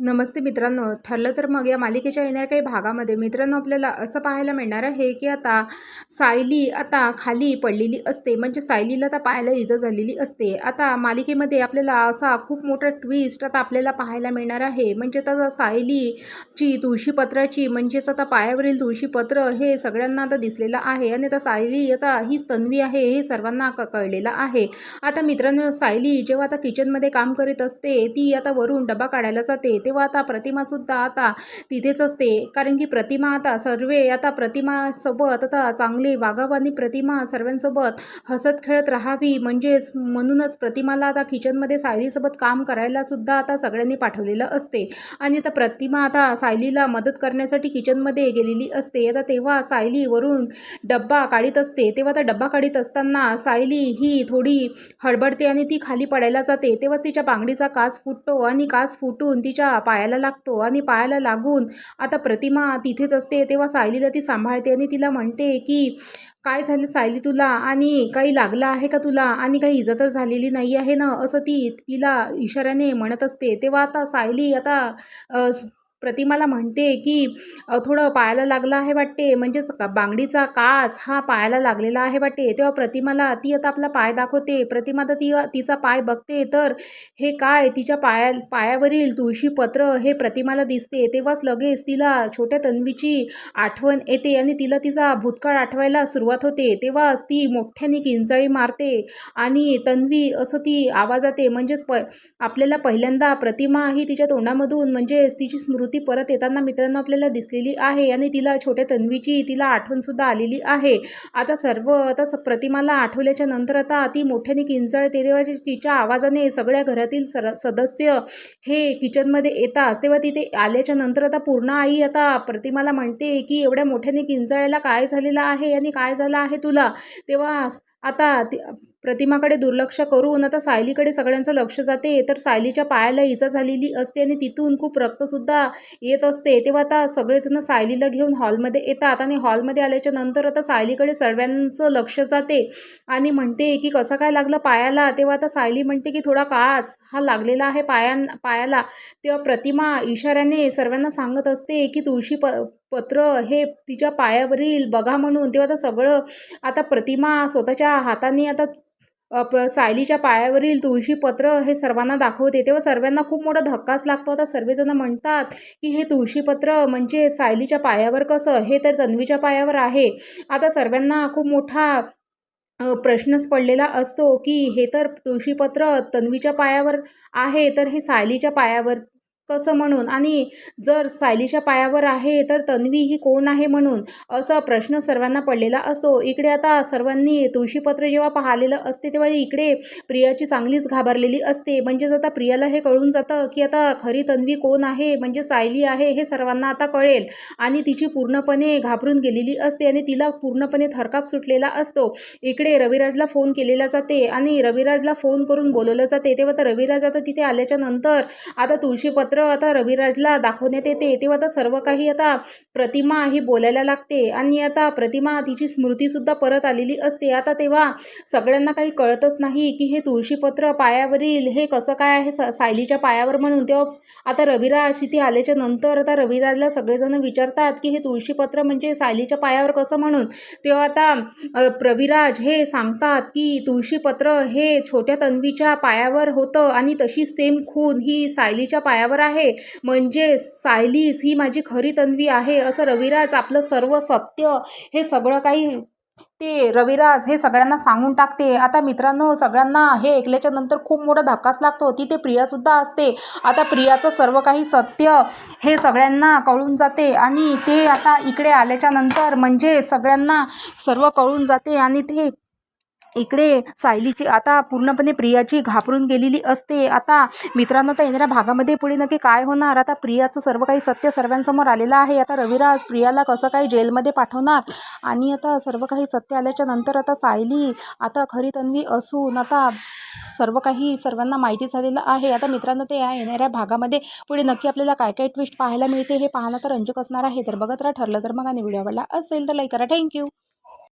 नमस्ते मित्रांनो. ठरलं तर मग या मालिकेच्या येणाऱ्या काही भागामध्ये मित्रांनो आपल्याला असं पाहायला मिळणार आहे की आता सायली आता खाली पडलेली असते. म्हणजे सायलीला आता पाहायला इजा झालेली असते. आता मालिकेमध्ये आपल्याला असा खूप मोठा ट्विस्ट आता आपल्याला पाहायला मिळणार आहे. म्हणजे आता सायलीची तुळशीपत्राची म्हणजेच आता पायावरील तुळशीपत्र हे सगळ्यांना आता दिसलेलं आहे. आणि आता सायली आता हीच तन्वी आहे हे सर्वांना क कळलेलं आहे. आता मित्रांनो सायली जेव्हा आता किचनमध्ये काम करीत असते ती आता वरून डबा काढायला जाते. तेव्हा आता प्रतिमासुद्धा आता तिथेच असते. कारण की प्रतिमा आता सर्वे आता प्रतिमासोबत आता चांगले वागावं आणि प्रतिमा सर्वांसोबत हसत खेळत राहावी. म्हणजेच म्हणूनच प्रतिमाला आता किचनमध्ये सायलीसोबत काम करायला सुद्धा आता सगळ्यांनी पाठवलेलं असते. आणि आता प्रतिमा आता सायलीला मदत करण्यासाठी किचनमध्ये गेलेली असते. आता तेव्हा सायली वरून डब्बा काढीत असते. तेव्हा आता डब्बा काढीत असताना सायली ही थोडी हडबडते आणि ती खाली पडायला जाते. तेव्हाच तिच्या बांगडीचा काच फुटतो आणि काच फुटून तिच्या पायाला लागतो आणि पायाला लागून आता प्रतिमा तिथेच असते. तेव्हा सायलीला ती सांभाळते आणि तिला म्हणते की काय झालं सायली तुला? आणि काही लागलं आहे का तुला? आणि काही इजा तर झालेली नाही आहे ना? असं ती तिला इशाऱ्याने म्हणत असते. तेव्हा आता सायली आता प्रतिमाला म्हणते की थोडं पायाला लागलं आहे वाटते. म्हणजेच का- बांगडीचा काच हा पायाला लागलेला आहे वाटते. तेव्हा प्रतिमाला ती आता आपला पाय दाखवते. प्रतिमा तर ती तिचा पाय बघते. तर हे काय? तिच्या पाया पायावरील तुळशीपत्र हे प्रतिमाला दिसते. तेव्हाच लगेच तिला छोट्या तन्वीची आठवण येते आणि तिला तिचा भूतकाळ आठवायला सुरुवात होते. तेव्हाच ती मोठ्याने किंचाळी मारते आणि तन्वी असं ती आवाजाते म्हणजेच प आपल्याला पहिल्यांदा प्रतिमा ही तिच्या तोंडामधून म्हणजेच तिची स्मृती परत येताना मित्रांनो आपल्याला दिसलेली आहे आणि तिला छोट्या तन्वीची तिला आठवणसुद्धा आलेली आहे. आता सर्व आता स- प्रतिमाला आठवल्याच्या नंतर आता ती मोठ्याने किंचाळते तेव्हा तिच्या आवाजाने सगळ्या घरातील सर सदस्य हे किचनमध्ये येतात तेव्हा तिथे आल्याच्यानंतर आता पूर्ण आई आता प्रतिमाला म्हणते की एवढ्या मोठ्याने किंचाळायला काय झालेलं आहे आणि काय झालं आहे तुला? तेव्हा आता ती- प्रतिमाकडे दुर्लक्ष करून आता सायलीकडे सगळ्यांचं लक्ष जाते. तर सायलीच्या पायाला इजा झालेली असते आणि तिथून खूप रक्तसुद्धा येत असते. तेव्हा आता सगळेजण सायलीला घेऊन हॉलमध्ये येतात आणि हॉलमध्ये आल्याच्यानंतर आता सायलीकडे सर्वांचं लक्ष जाते आणि म्हणते की कसं काय लागलं पायाला? तेव्हा आता सायली म्हणते की थोडा काच हा लागलेला आहे पायां पायाला. तेव्हा प्रतिमा इशाऱ्याने सर्वांना सांगत असते की तुळशी प पत्र हे तिच्या पायावरील बघा म्हणून. तेव्हा आता सगळं आता प्रतिमा स्वतःच्या हाताने आता प सायलीच्या पायावरील तुळशीपत्र हे सर्वांना दाखवते. तेव्हा सर्वांना खूप मोठा धक्काच लागतो. आता सर्वजण म्हणतात की हे तुळशीपत्र म्हणजे सायलीच्या पायावर कसं? हे तर तन्वीच्या पायावर आहे. आता सर्वांना खूप मोठा प्रश्नच पडलेला असतो की हे तर तुळशीपत्र तन्वीच्या पायावर आहे. तर हे सायलीच्या पायावर कसं म्हणून. आणि जर सायलीच्या पायावर आहे तर तन्वी ही कोण आहे म्हणून असा प्रश्न सर्वांना पडलेला असतो. इकडे आता सर्वांनी तुळशीपत्र जेव्हा पाहिलेलं असते तेव्हा इकडे प्रियाची चांगलीच घाबरलेली असते. म्हणजेच आता प्रियाला हे कळून जातं की आता खरी तन्वी कोण आहे म्हणजे सायली आहे हे सर्वांना आता कळेल. आणि तिची पूर्णपणे घाबरून गेलेली असते आणि तिला पूर्णपणे थरकाप सुटलेला असतो. इकडे रविराजला फोन केलेला जाते आणि रविराजला फोन करून बोलवलं जाते. तेव्हा तर रविराज आता तिथे आल्याच्यानंतर आता तुळशीपत्र आता रविराजला दाखवण्यात येते तेव्हा आता सर्व काही आता प्रतिमा ही बोलायला लागते आणि आता प्रतिमा तिची स्मृतीसुद्धा परत आलेली असते. आता तेव्हा सगळ्यांना काही कळतच नाही की हे तुळशीपत्र पायावरील हे कसं काय आहे? सा सायलीच्या पायावर म्हणून तेव्हा आता रविराज तिथे आल्याच्यानंतर आता रविराजला सगळेजण विचारतात की हे तुळशीपत्र म्हणजे सायलीच्या पायावर कसं म्हणून? तेव्हा आता प्रविराज हे सांगतात की तुळशीपत्र हे छोट्या तन्वीच्या पायावर होतं आणि तशी सेम खून ही सायलीच्या पायावर आहे. म्हणजे सायलीस ही माझी खरी तन्वी आहे असं रविराज आपलं सर्व सत्य हे सगळं काही ते रविराज हे सगळ्यांना सांगून टाकते. आता मित्रांनो सगळ्यांना हे ऐकल्याच्या नंतर खूप मोठा धक्काच लागतो. तिथे प्रियासुद्धा असते. आता प्रियाचं सर्व काही सत्य हे सगळ्यांना कळून जाते आणि ते आता इकडे आल्याच्यानंतर म्हणजे सगळ्यांना सर्व कळून जाते आणि ते इकडे सायलीची आता पूर्णपणे प्रियाची घाबरून गेलेली असते. आता मित्रांनो तर येणाऱ्या भागामध्ये पुढे नक्की काय होणार? आता प्रियाचं सर्व काही सत्य सर्वांसमोर आलेलं आहे. आता रविराज प्रियाला कसं काही जेलमध्ये पाठवणार? आणि आता सर्व काही सत्य आल्याच्यानंतर आता सायली आता खरी तन्वी असून आता सर्व काही सर्वांना माहिती झालेलं आहे. आता मित्रांनो ते या येणाऱ्या भागामध्ये पुढे नक्की आपल्याला काय काय ट्विस्ट पाहायला मिळते हे पाहणं तर रंजक असणार आहे. तर बघत राहा ठरलं तर मग आणि व्हिडिओ आवडला असेल तर लाईक करा. थँक्यू